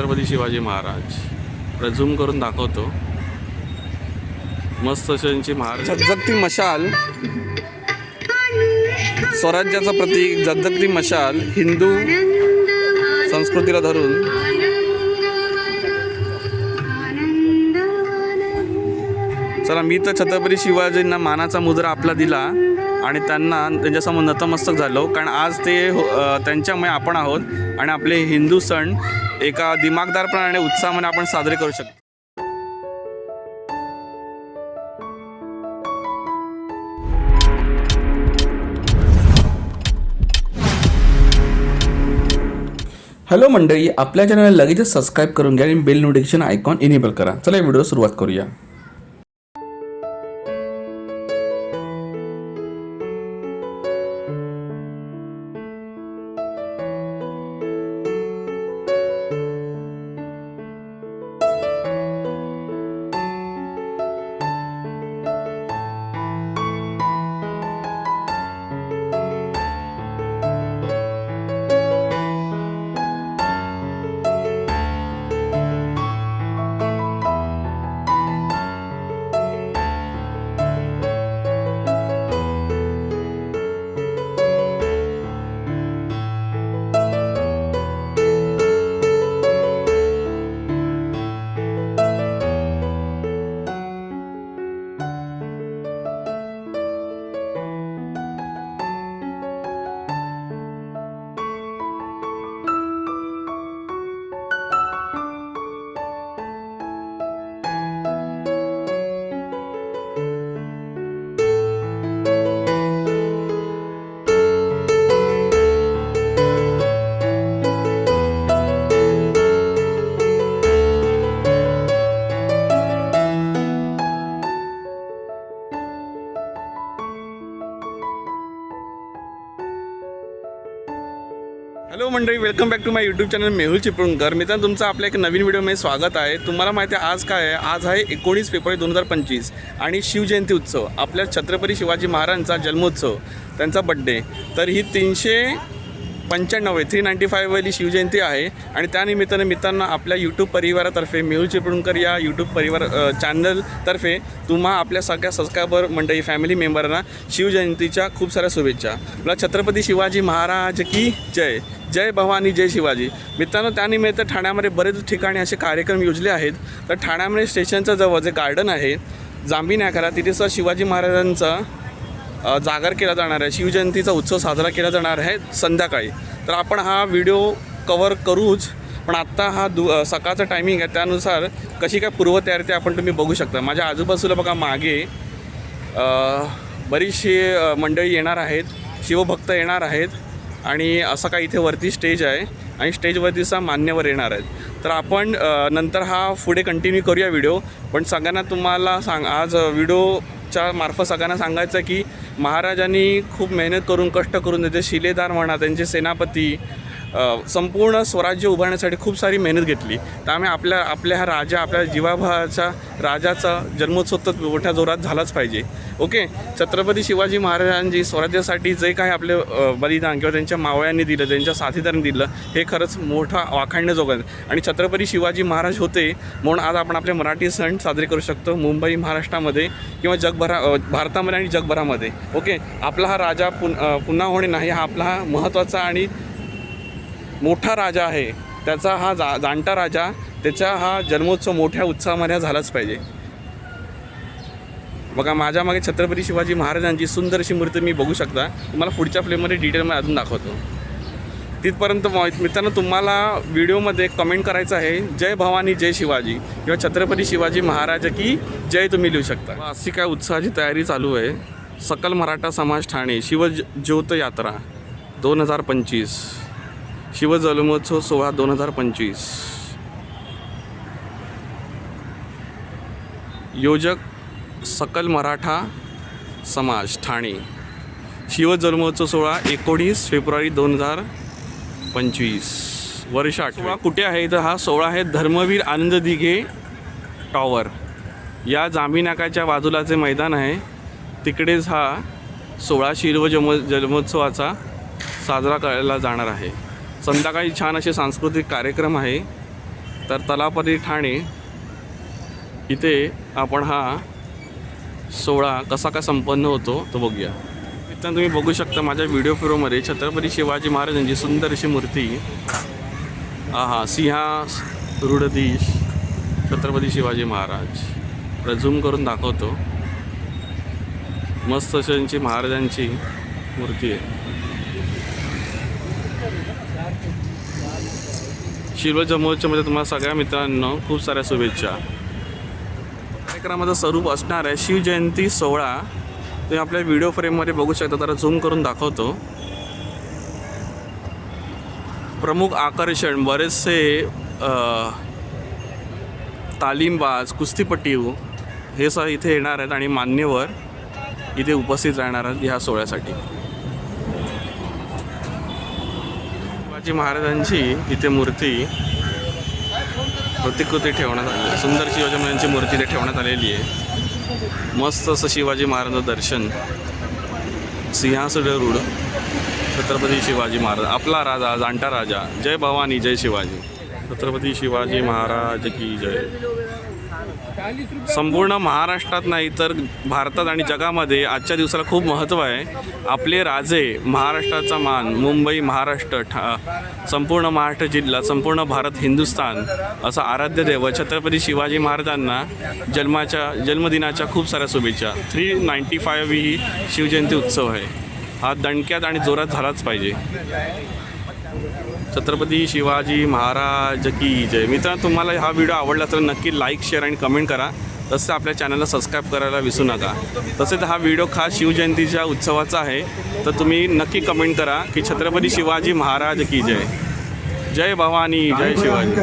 Chhatrapati Shivaji Maharaj. Zoom करून दाखवतो. मस्त अशी महाराज. जगजगती मशाल. स्वराज्याचं प्रतीक जगजगती मशाल हिंदू संस्कृतीला धरून. चला मी तर छत्रपती शिवाजींना मानाचा मुद्रा आपला दिला आणि त्यांना त्यांच्यासमोर नतमस्तक झालो. कारण आज ते हो- त्यांच्यामुळे आपण आहोत आणि आपले हिंदू सण एका दिमागदारपणाने उत्साहाने आपण साजरे करू शकतो. हॅलो मंडळी आपल्या चॅनलला लगेचच सबस्क्राईब करून घ्या आणि बेल नोटिफिकेशन आयकॉन इनेबल करा. चला व्हिडिओ सुरुवात करूया. मंडळी welcome back to my YouTube channel Mehul Chiplunkar. मित्रांनो तुमचं आपल्या एक नवीन व्हिडिओमध्ये स्वागत आहे. तुम्हाला माहिती आहे आज काय आहे? आज आहे एकोणीस फेब्रुवारी दोन हजार पंचवीस आणि शिवजयंती उत्सव. आपल्या छत्रपती शिवाजी महाराजांचा जन्मोत्सव त्यांचा बड्डे तर ही तीनशे पंच्याण्णव आहे. थ्री नाईंटी फायवाली शिवजयंती आहे. आणि त्यानिमित्ताने मित्रांनो आपल्या यूट्यूब परिवारातर्फे मेहुल चिपळूणकर या यूट्यूब परिवार चॅनलतर्फे तुम्हा आपल्या सगळ्या सबस्क्रायबर मंडळी फॅमिली मेंबरना शिवजयंतीच्या खूप साऱ्या शुभेच्छा. मला छत्रपती शिवाजी महाराज की जय? जय भवानी जय शिवाजी. मित्रांनो त्यानिमित्त ठाण्यामध्ये बरेच ठिकाणी असे कार्यक्रम योजले आहेत. तर ठाण्यामध्ये स्टेशनच्या जवळ जे गार्डन आहे जांभी नाकारा तिथे सुद्धा शिवाजी महाराजांचा जागर केला जाणार आहे. शिवजयंतीचा उत्सव साजरा केला जाणार आहे संध्याकाळी. तर आपण हा व्हिडिओ कवर करूच पण आत्ता हा दु सकाळचा टायमिंग आहे. त्यानुसार कशी काय पूर्वतयारी ते आपण तुम्ही बघू शकता. माझ्या आजूबाजूला बघा मागे बरीचशी मंडळी येणार आहेत. शिवभक्त येणार आहेत. आणि असं काय इथे वरती स्टेज आहे. आणि स्टेजवरतीचा मान्यवर येणार आहेत. तर आपण नंतर हा पुढे कंटिन्यू करूया व्हिडिओ. पण सगळ्यांना तुम्हाला सांग आज व्हिडिओच्या मार्फत सगळ्यांना सांगायचं की महाराजांनी खूप मेहनत करून कष्ट करून त्याचे शिलेदार म्हणा त्यांचे सेनापती संपूर्ण स्वराज्य उभारण्यासाठी खूप सारी मेहनत घेतली. त्यामुळे आपल्या आपल्या ह्या राजा आपल्या जीवाभावाचा राजाचा जन्मोत्सव तर मोठ्या जोरात झालाच पाहिजे. ओके? छत्रपती शिवाजी महाराजांची स्वराज्यासाठी जे काही आपले बलिदान किंवा त्यांच्या मावळ्यांनी दिलं त्यांच्या साथीदारांनी दिलं हे खरंच मोठा वाखाणण्याजोगं आहे. आणि छत्रपती शिवाजी महाराज होते म्हणून आज आपण आपले मराठी सण साजरे करू शकतो मुंबई महाराष्ट्रामध्ये किंवा जगभरा भारतामध्ये आणि जगभरामध्ये. ओके? आपला हा राजा पुन पुन्हा होणे नाही हा आपला हा महत्त्वाचा आणि मोठा राजा आहे. त्याचा हा जा जाणता राजा त्याचा हा जन्मोत्सव मोठ्या उत्साहामध्ये झालाच पाहिजे. बघा माझ्या मागे छत्रपती शिवाजी महाराजांची सुंदर अशी मूर्ती मी बघू शकता. तुम्हाला पुढच्या फ्लेममध्ये डिटेलमध्ये अजून दाखवतो. तिथपर्यंत मित्रांनो तुम्हाला व्हिडिओमध्ये कमेंट करायचं आहे जय भवानी जय शिवाजी. किंवा छत्रपती शिवाजी महाराज की जय तुम्ही लिहू शकता. अशी काय उत्साहाची तयारी चालू आहे. सकल मराठा समाज ठाणे शिवज्योत यात्रा दोन हजार पंचवीस. शिवजन्मोत्सव सोहळा दोन हजार पंचवीस. योजक सकल मराठा समाज ठाणे. शिवजन्मोत्सव सोहळा एकोणीस फेब्रुवारी दोन हजार पंचवीस. वर्ष आठवा. कुठे आहे तर हा सोहळा आहे धर्मवीर आनंद दिघे टॉवर. या जांभीनाकाच्या बाजूलाचे मैदान आहे. तिकडेच हा सोळा शिर्व जन्म जन्मोत्सवाचा साजरा करायला जाणार आहे. संध्याकाळी छान असे सांस्कृतिक कार्यक्रम आहे. तर तलापरी ठाणे इथे आपण हा सोहळा कसा काय संपन्न होतो तो बघूया. इथं तुम्ही बघू शकता माझ्या व्हिडिओ फिरोमध्ये छत्रपती शिवाजी महाराजांची सुंदर अशी मूर्ती. हा सिंहा रुडधीश छत्रपती शिवाजी महाराज. प्रझूम करून दाखवतो. मस्त अशी महाराजांची मूर्ती आहे. शिल्व महोत्सवमध्ये म्हणजे तुम्हाला सगळ्या मित्रांनो खूप साऱ्या शुभेच्छा. कार्यक्रमाचं स्वरूप असणार आहे शिवजयंती सोहळा. तुम्ही आपल्या व्हिडिओ फ्रेममध्ये बघू शकता त्याला झूम करून दाखवतो. प्रमुख आकर्षण बरेचसे तालीमबाज कुस्तीपट्टू हे सह इथे येणार आहेत आणि मान्यवर इथे उपस्थित राहणार आहेत ह्या सोहळ्यासाठी. शिवाजी महाराजांची इथे मूर्ती प्रतिकृती ठेवण्यात आली आहे. सुंदर शिवाजी महाराजांची मूर्ती इथे ठेवण्यात आलेली आहे. मस्त असं शिवाजी महाराजांचं दर्शन. सिंहासरूढ छत्रपती शिवाजी महाराज आपला राजा जाणता राजा. जय भवानी जय शिवाजी. छत्रपती शिवाजी महाराज की जय. संपूर्ण महाराष्ट्रात नाही तर भारतात आणि जगामध्ये आजच्या दिवसाला खूप महत्त्व आहे. आपले राजे महाराष्ट्राचा मान मुंबई महाराष्ट्र ठा संपूर्ण महाराष्ट्र जिल्हा संपूर्ण भारत हिंदुस्थान असं आराध्य देव छत्रपती शिवाजी महाराजांना जन्माच्या जन्मदिनाच्या खूप साऱ्या शुभेच्छा. थ्री नाईंटी फायव्ह ही शिवजयंती उत्सव आहे. हा दणक्यात आणि जोरात झालाच पाहिजे. छत्रपती शिवाजी महाराज की जय मित्रांनो तुम्हाला हा व्हिडिओ आवडला तर नक्की लाईक शेअर आणि कमेंट करा तसं आपल्या चॅनलला सबस्क्राईब करायला विसरू नका तसेच हा व्हिडिओ खास शिवजयंतीच्या उत्सवाचा आहे तर तुम्ही नक्की कमेंट करा की छत्रपती शिवाजी महाराज की जय जय भवानी जय शिवाजी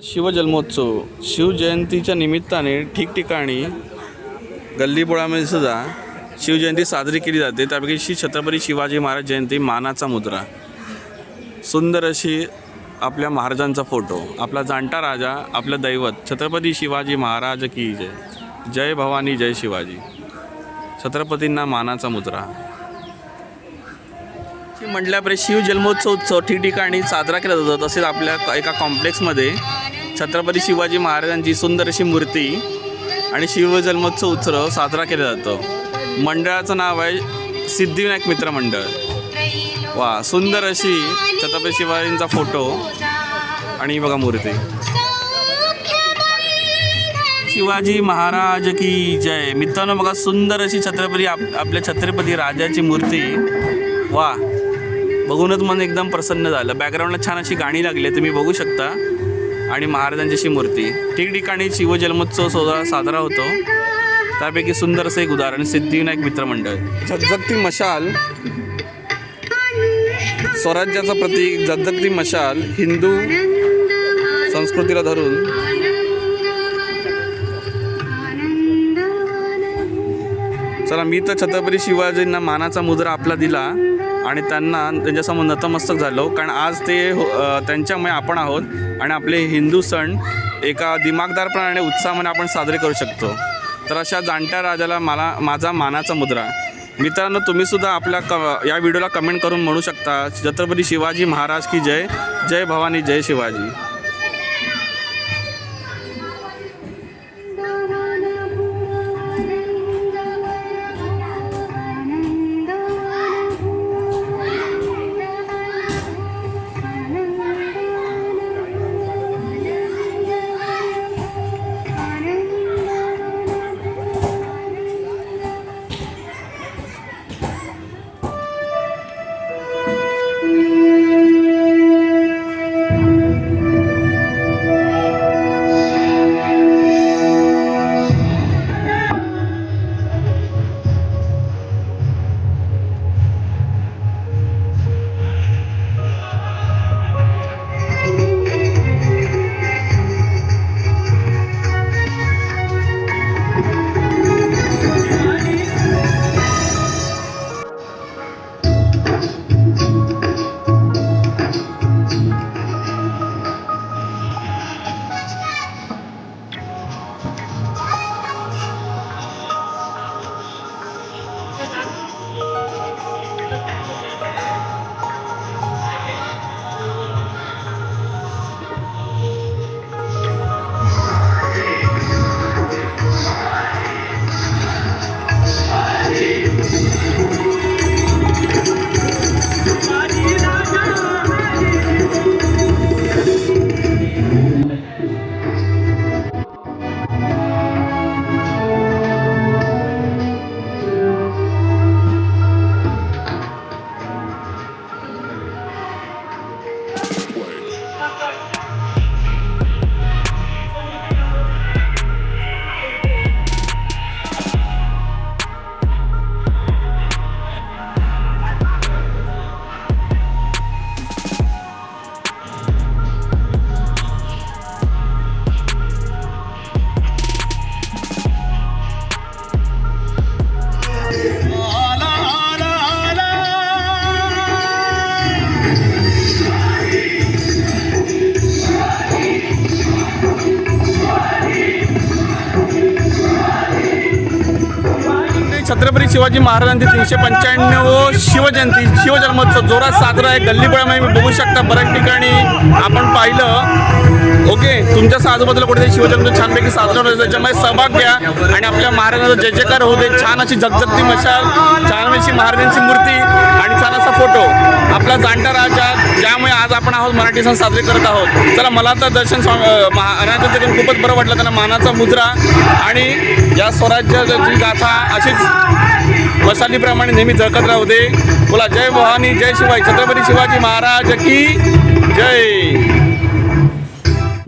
शिवजन्मोत्सव शिवजयंतीच्या निमित्ताने ठिकठिकाणी गल्लीबोळामध्ये सुद्धा शिवजयंती साजरी केली जाते. त्यापैकी श्री छत्रपती शिवाजी महाराज जयंती मानाचा मुद्रा. सुंदर अशी आपल्या महाराजांचा फोटो आपला जाणता राजा आपलं दैवत छत्रपती शिवाजी महाराज की जय. जय भवानी जय शिवाजी. छत्रपतींना मानाचा मुद्रा. म्हटल्यापरे शिव जन्मोत्सव उत्सव ठिकठिकाणी साजरा केला जातो. तसेच आपल्या एका कॉम्प्लेक्समध्ये छत्रपती शिवाजी महाराजांची सुंदर अशी मूर्ती आणि शिवजन्मोत्सव उत्सव साजरा केला जातो. मंडळाचं नाव आहे सिद्धिविनायक मित्र मंडळ. वा सुंदर अशी छत्रपती शिवाजींचा फोटो आणि बघा मूर्ती. शिवाजी महाराज की जय. मित्रांनो बघा सुंदर अशी छत्रपती आप आपल्या छत्रपती राजाची मूर्ती. वा बघूनच मन एकदम प्रसन्न झालं. बॅकग्राऊंडला छान अशी गाणी लागली आहे तुम्ही बघू शकता. आणि महाराजांची मूर्ती. ठिकठिकाणी शिवजन्मोत्सव सोहळा साजरा होतो. त्यापैकी सुंदर असं एक उदाहरण सिद्धिविनायक मित्रमंडळ झगझगती मशाल स्वराज्याचं प्रतीक झगझगती मशाल हिंदू संस्कृतीला धरून. चला मी तर छत्रपती शिवाजींना मानाचा मुद्रा आपला दिला आणि त्यांना त्यांच्यासमोर नतमस्तक झालो. कारण आज ते हो- त्यांच्यामुळे आपण आहोत. आणि आपले हिंदू सण एका दिमागदारपणाने उत्साहाने आपण साजरे करू शकतो. तर अशा जाणत्या राजाला मला माझा मानाचा मुद्रा. मित्रांनो तुम्हीसुद्धा आपल्या क या व्हिडिओला कमेंट करून म्हणू शकता. छत्रपती शिवाजी महाराज की जय जय भवानी जय शिवाजी. महाराजांची तीनशे पंच्याण्णव शिवजयंती शिवजन्मोत्सव जोरात साजरा आहे. गल्लीबळामध्ये मी बघू शकता बऱ्याच ठिकाणी आपण पाहिलं. ओके तुमच्या आजूबाजूला कुठेतरी शिवजन्म छानपैकी साजरा होतो त्याच्यामध्ये सहभाग घ्या आणि आपल्या महाराजांचा जय जयकार होते दे. छान अशी झगझगती मशाल छान अशी महाराजांची मूर्ती आणि छान असा फोटो. आपला जाणता राजा ज्यामुळे आज आपण आहोत मराठी सण साजरे करत आहोत. चला मला तर दर्शन स्वामी महाराजांचं देखील खूपच बरं वाटलं. त्यांना मानाचा मुद्रा आणि या स्वराज्याची गाथा अशीच मसालीप्रमाणे नेहमी झळकत राहू दे. बोला जय भवानी जय शिवाजी छत्रपती शिवाजी महाराज की जय.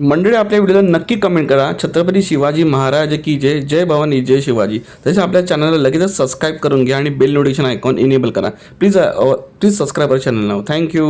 मंडळी आपल्या व्हिडिओला नक्की कमेंट करा. छत्रपती शिवाजी महाराज की जय. जय भवानी जय शिवाजी. तसेच आपल्या चॅनलला लगेचच सबस्क्राईब करून घ्या आणि बेल नोटिफिकेशन आयकॉन इनेबल करा. प्लीज प्लीज सबस्क्राईब करा चॅनल नाव थँक्यू